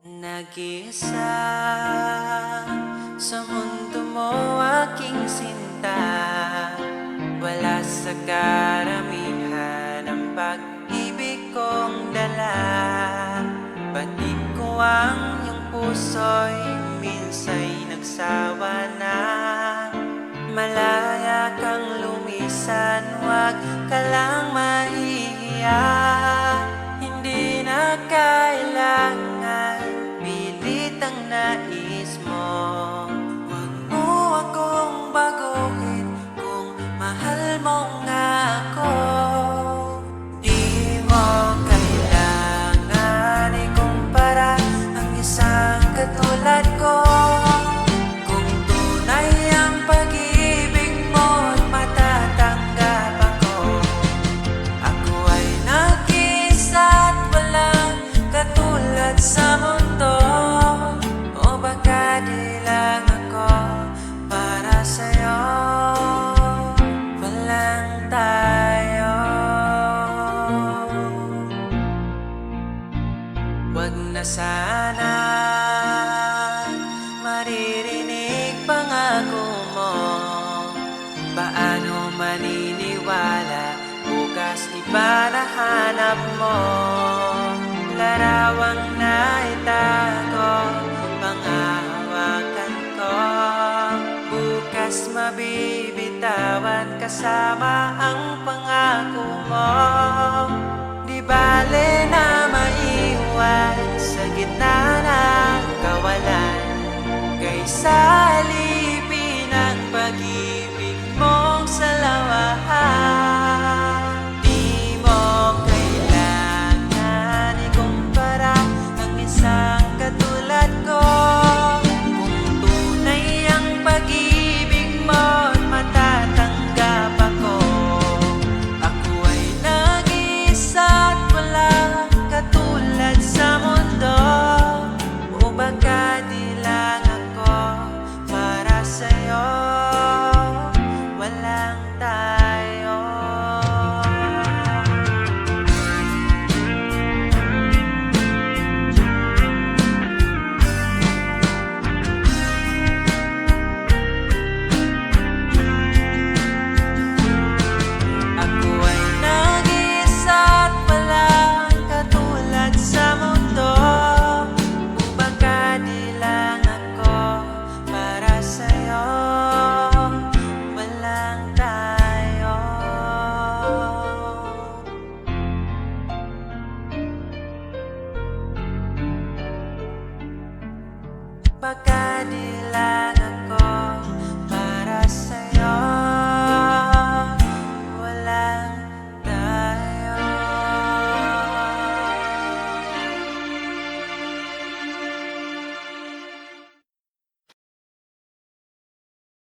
Nag-iisa sa mundo mo aking sinta. Wala sa karamihan ang pag-ibig kong dala. Pati ko ang iyong puso'y minsa'y nagsawa na. Malaya kang lumisan, wag ka lang 梦里 Kung nasana Maririnig pangako mo. Paano maniniwala Bukas ipanahanap mo? Larawang na itago Pangahawakan ko. Bukas mabibitawan kasama ang pang Baka